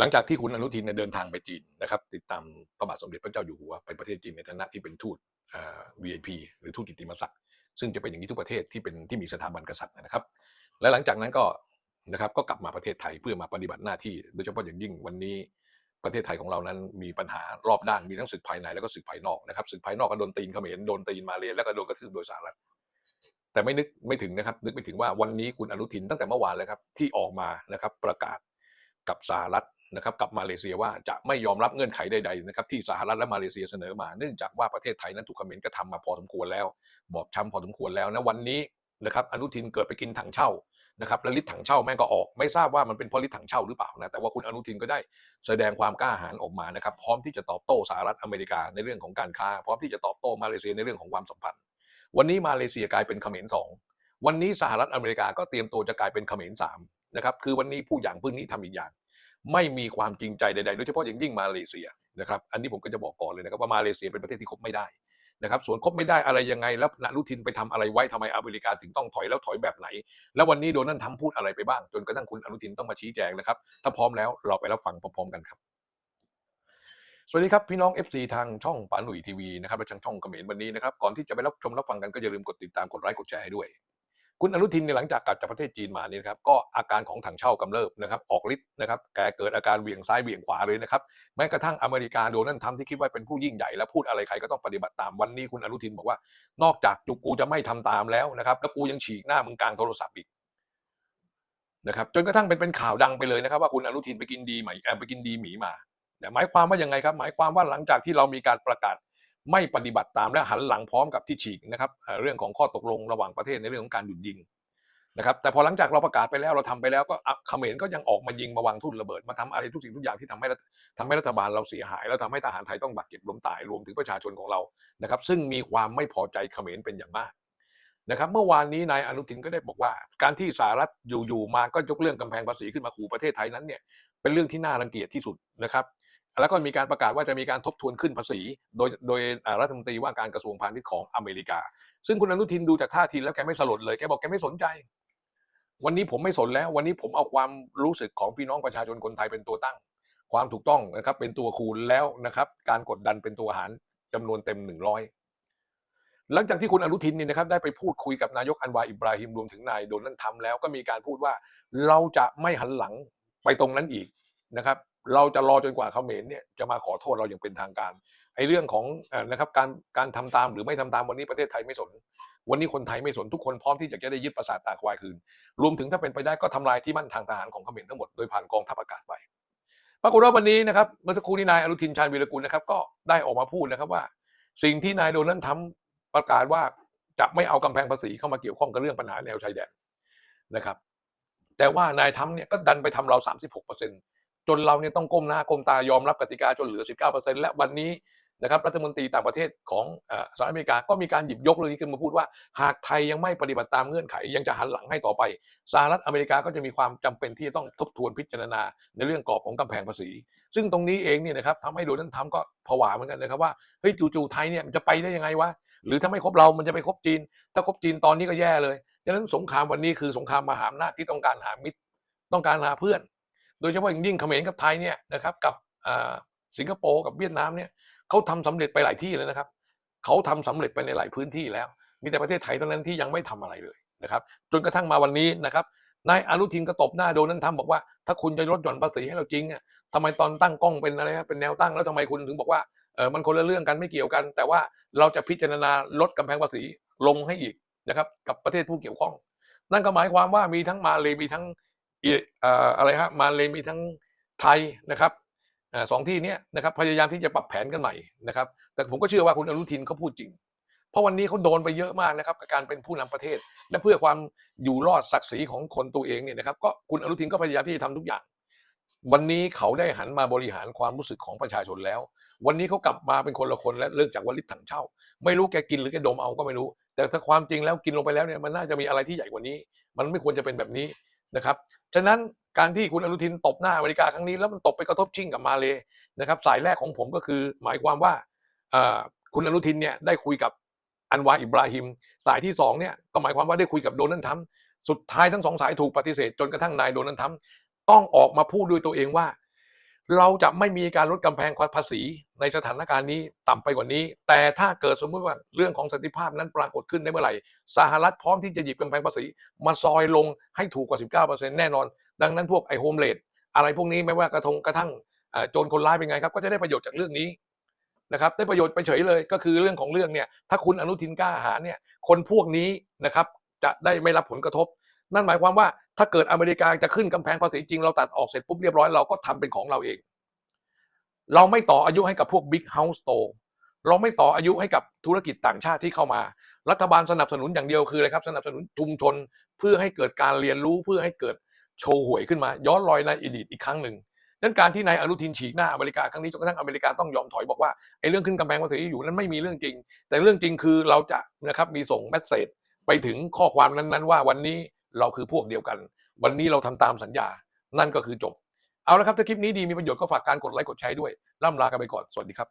หลังจากที่คุณอนุทินเดินทางไปจีนนะครับ ติดตามพระบาทสมเด็จพระเจ้าอยู่หัวไปประเทศจีนในฐานะที่เป็นทูตเอ่อ VIP หรือทูตกิตติมศักดิ์ซึ่งจะเป็นอย่างนี้ทุกประเทศที่เป็นที่มีสถาบันกษัตริย์นะครับ และหลังจากนั้นก็นะครับก็กลับมาประเทศไทยเพื่อมาปฏิบัติหน้าที่ โดยเฉพาะอย่างยิ่งวันนี้ประเทศไทยของเรานั้นมีปัญหารอบด้านมีทั้งศึกภายในแล้วก็ศึกภายนอกนะครับศึกภายนอกก็โดนตีนเขมรโดนตีนมาเลยแล้วก็โดนกระทืบโดยสหรัฐแต่ไม่นึกไม่ถึงนะครับ นึกไม่ถึงว่าวันนี้คุณอนุทินตั้งแต่เมื่อวานเลยครับที่ออกมานะครับประกาศกับสหรัฐ นะครับกับมาเลเซียว่าจะไม่ยอมรับเงื่อนไขใดๆนะครับที่สหรัฐและมาเลเซียเสนอมา เนื่องจากว่าประเทศไทยนั้นถูกเขมรกระทำมาพอสมควรแล้ว บอบช้ำพอสมควรแล้วนะวันนี้นะครับอนุทินเกิดไปกินถังเช่านะครับแล้วลิตรถังเช่าแม่งก็ออก ไม่ทราบว่ามันเป็นเพราะลิตรถังเช่าหรือเปล่านะแต่ว่าคุณอนุทินก็ได้แสดงความกล้าหาญออกมานะครับพร้อมที่จะตอบโต้สหรัฐอเมริกาในเรื่องของการค้า พร้อมที่จะตอบโต้มาเลเซียในเรื่องของความสัมพันธ์ วันนี้มาเลเซียกลายเป็นเขมรสองวันนี้สหรัฐอเมริกาก็เตรียมตัวจะกลายเป็นเขมรสามนะครับคือวันนี้ผู้อย่างพึ่งนี้ทำอีกอย่าง ไม่มีความจริงใจใดๆโดยเฉพาะอย่างยิ่งมาเลเซียนะครับอันนี้ผมก็จะบอกก่อนเลยนะครับว่ามาเลเซียเป็นประเทศที่คบไม่ได้นะครับส่วนคบไม่ได้อะไรยังไง แล้วอนุทินไปทำอะไรไว้ทำไมอเมริกาถึงต้องถอยแล้วถอยแบบไหน แล้ววันนี้โดนัลด์ทรัมป์พูดอะไรไปบ้าง จนกระทั่งคุณอนุทินต้องมาชี้แจงนะครับ ถ้าพร้อมแล้วเราไปรับฟังพร้อมๆกันครับ สวัสดีครับ พี่น้อง FC ทางช่องปาหนุ่ยทีวีนะครับและทางช่องเขมรวันนี้นะครับก่อนที่จะไปรับชมรับฟังกันก็อย่าลืมกดติดตามกดไลค์กดแชร์ให้ด้วย คุณอนุทินเนี่ยหลังจากกลับจากประเทศจีนมาเนี่ยนะครับก็อาการของถังเช่ากำเริบนะครับออกฤทธิ์นะครับแกเกิดอาการเวียงซ้ายเวียงขวาเลยนะครับแม้กระทั่งอเมริกาโดนัลด์ทรัมป์ที่คิดว่าเป็นผู้ยิ่งใหญ่และพูดอะไรใครก็ต้องปฏิบัติตามวันนี้คุณอนุทินบอกว่า นอกจากจุกูจะไม่ทำตามแล้วนะครับแล้วกูยังฉีกหน้ามึงกลางโทรศัพท์อีกนะครับจนกระทั่งเป็นเป็นข่าวดังไปเลยนะครับ ว่าคุณอนุทินไปกินดีหมี่ไปกินดีหมีมาเนี่หมายความว่ายังไงครับ หมายความว่าหลังจากที่เรามีการประกาศ ไม่ปฏิบัติตามและหันหลังพร้อมกับที่ฉีกนะครับเรื่องของข้อตกลงระหว่างประเทศในเรื่องของการหยุดยิงนะครับแต่พอหลังจากเราประกาศไปแล้วเราทำไปแล้วก็เขมรก็ยังออกมายิงมาวางทุ่นระเบิดมาทำอะไรทุกสิ่งทุกอย่างที่ทำให้รัฐทำให้รัฐบาลเราเสียหาย แล้วทำให้ทหารไทยต้องบาดเจ็บล้มตายรวมถึงประชาชนของเรานะครับซึ่งมีความไม่พอใจเขมรเป็นอย่างมากนะครับเมื่อวานนี้นายอนุทินก็ได้บอกว่า การที่สหรัฐอยู่ๆมาก็ยกเรื่องกำแพงภาษีขึ้นมาขู่ประเทศไทยนั้นเนี่ยเป็นเรื่องที่น่ารังเกียจที่สุดนะครับ แล้วก็มีการประกาศว่าจะมีการทบทวนขึ้นภาษี โดยโดยรัฐมนตรีว่าการกระทรวงพาณิชย์ของอเมริกา ซึ่งคุณอนุทินดูจากท่าทีแล้วแกไม่สลดเลยแกบอกแกไม่สนใจ วันนี้ผมไม่สนแล้ว วันนี้ผมเอาความรู้สึกของพี่น้องประชาชนคนไทยเป็นตัวตั้ง ความถูกต้องนะครับเป็นตัวคูณแล้วนะครับ การกดดันเป็นตัวหารจำนวนเต็มหนึ่งร้อยหลังจากที่คุณอนุทินนี่นะครับได้ไปพูดคุยกับนายกอันวาอิบราฮิมรวมถึงนายโดนัลด์ทรัมป์แล้วก็มีการพูดว่า เราจะไม่หันหลังไปตรงนั้นอีกนะครับ เราจะรอจนกว่าเขมรเนี่ยจะมาขอโทษเราอย่างเป็นทางการไอ้เรื่องของนะครับการการทำตามหรือไม่ทำตามวันนี้ประเทศไทยไม่สน วันนี้คนไทยไม่สนทุกคนพร้อมที่จะได้ยึดปราสาทตาควายคืน รวมถึงถ้าเป็นไปได้ก็ทำลายที่มั่นทางทหารของเขมรทั้งหมดโดยผ่านกองทัพอากาศไปปรากฏว่าวันนี้นะครับเมื่อสักครู่นี้นายอนุทินชาญวีรกุลนะครับก็ได้ออกมาพูดนะครับว่า สิ่งที่นายโดนัลด์ทรัมป์ประกาศว่าจะไม่เอากำแพงภาษีเข้ามาเกี่ยวข้องกับเรื่องปัญหาแนวชายแดนนะครับ แต่ว่านายทรัมป์เนี่ยก็ดันไปทำเรา 36% จนเราเนี่ยต้องก้มหน้าก้มตายอมรับกติกาจนเหลือ 19%และวันนี้นะครับรัฐมนตรีต่างประเทศของอสหรัฐอเมริกาก็มีการหยิบยกเรื่องนี้ขึ้นมาพูดว่า หากไทยยังไม่ปฏิบัติตามเงื่อนไข ยังจะหันหลังให้ต่อไปสหรัฐอเมริกาก็จะมีความจำเป็นที่จะต้องทบทวนพิจารณาในเรื่องกรอบของกำแพงภาษี ซึ่งตรงนี้เองเนี่ยนะครับทำให้โดนัลด์ทรัมป์ก็ผวาเหมือนกันนะครับว่าเฮ้ยจู่ๆไทยเนี่ยมันจะไปได้ยังไงวะหรือถ้าไม่ครบเรามันจะไปครบจีน ถ้าครบจีนตอนนี้ก็แย่เลยฉะนั้นสงครามวันนี้คือสงครามมหาอำนาจที่ต้องการหามิตรต้องการหาเพื่อน โดยเฉพาะอย่างยิ่งเขมรกับไทยเนี่ยนะครับกับสิงคโปร์กับเวียดนามเนี่ยเขาทำสำเร็จไปหลายที่เลยนะครับเขาทำสำเร็จไปในหลายพื้นที่แล้ว มีแต่ประเทศไทยเท่านั้นที่ยังไม่ทำอะไรเลยนะครับจนกระทั่งมาวันนี้นะครับนายอนุทินก็ตบหน้าโดนัลด์ทรัมป์บอกว่า ถ้าคุณจะลดหย่อนภาษีให้เราจริงอะทำไมตอนตั้งกล้องเป็นอะไรเป็นแนวตั้งแล้วทำไมคุณถึงบอกว่าเออมันคนละเรื่องกันไม่เกี่ยวกัน แต่ว่าเราจะพิจารณาลดกำแพงภาษีลงให้อีกนะครับกับประเทศผู้เกี่ยวข้อง นั่นก็หมายความว่ามีทั้งมาเลยมีทั้ง อะไรฮะมาเลยมีทั้งไทยนะครับอสองที่นี้นะครับพยายามที่จะปรับแผนกันใหม่นะครับ แต่ผมก็เชื่อว่าคุณอนุทินเขาพูดจริง เพราะวันนี้เขาโดนไปเยอะมากนะครับกับการเป็นผู้นำประเทศ และเพื่อความอยู่รอดศักดิ์ศรีของคนตัวเองเนี่ยนะครับ ก็คุณอนุทินก็พยายามที่จะทำทุกอย่าง วันนี้เขาได้หันมาบริหารความรู้สึกของประชาชนแล้ว วันนี้เขากลับมาเป็นคนละคนและเลิกจากวลิตถังเช่า ไม่รู้แกกินหรือแกดมเอาก็ไม่รู้ แต่ถ้าความจริงแล้วกินลงไปแล้วเนี่ยมันน่าจะมีอะไรที่ใหญ่กว่านี้ มันไม่ควรจะเป็นแบบนี้นะครับ ฉะนั้นการที่คุณอนุทินตบหน้าอเมริกาครั้งนี้แล้วมันตบไปกระทบชิงกับมาเลยนะครับ สายแรกของผมก็คือหมายความว่าคุณอนุทินเนี่ยได้คุยกับอันวาอิบราฮิม สายที่สองเนี่ยก็หมายความว่าได้คุยกับโดนัลด์ทรัมป์สุดท้ายทั้งสองสายถูกปฏิเสธจนกระทั่งนายโดนัลด์ทรัมป์ต้องออกมาพูดด้วยตัวเองว่า เราจะไม่มีการลดกำแพงภาษีในสถานการณ์นี้ต่ำไปกว่านี้ แต่ถ้าเกิดสมมติว่าเรื่องของสันติภาพนั้นปรากฏขึ้นได้เมื่อไหร่สหรัฐพร้อมที่จะหยิบกำแพงภาษี มาซอยลงให้ถูกกว่า 19%แน่นอน ดังนั้นพวกไอโฮมเลดอะไรพวกนี้ไม่ว่ากระทงกระทั่งโจรคนร้ายเป็นไงครับ ก็จะได้ประโยชน์จากเรื่องนี้นะครับได้ประโยชน์ไปเฉยเลยก็คือเรื่องของเรื่องเนี่ยถ้าคุณอนุทินกล้าหาเนี่ยคนพวกนี้นะครับจะได้ไม่รับผลกระทบ นั่นหมายความว่าถ้าเกิดอเมริกาจะขึ้นกำแพงภาษีจริงเราตัดออกเสร็จปุ๊บเรียบร้อยเราก็ทำเป็นของเราเอง เราไม่ต่ออายุให้กับพวกบิ๊กเฮาส์โตเราไม่ต่ออายุให้กับธุรกิจต่างชาติที่เข้ามา รัฐบาลสนับสนุนอย่างเดียวคืออะไรครับ สนับสนุนชุมชนเพื่อให้เกิดการเรียนรู้เพื่อให้เกิดโชว์หวยขึ้นมา ย้อนรอยในอดีตอีกครั้งหนึ่งดังนั้นการที่นายอนุทินฉีกหน้าอเมริกาครั้งนี้จนกระทั่งอเมริกาต้องยอมถอยบอกว่าไอ้เรื่องขึ้นกำแพงภาษีอยู่นั้นไม่มีเรื่องจริง แต่เรื่องจริงคือเราจะนะครับมีส่งแมสเซจไปถึงข้อความนั้นๆ ว่าวันนี้ เราคือพวกเดียวกัน วันนี้เราทำตามสัญญา นั่นก็คือจบ เอาละครับ ถ้าคลิปนี้ดีมีประโยชน์ก็ฝากการกดไลค์กดแชร์ด้วยล่ำลากันไปก่อน สวัสดีครับ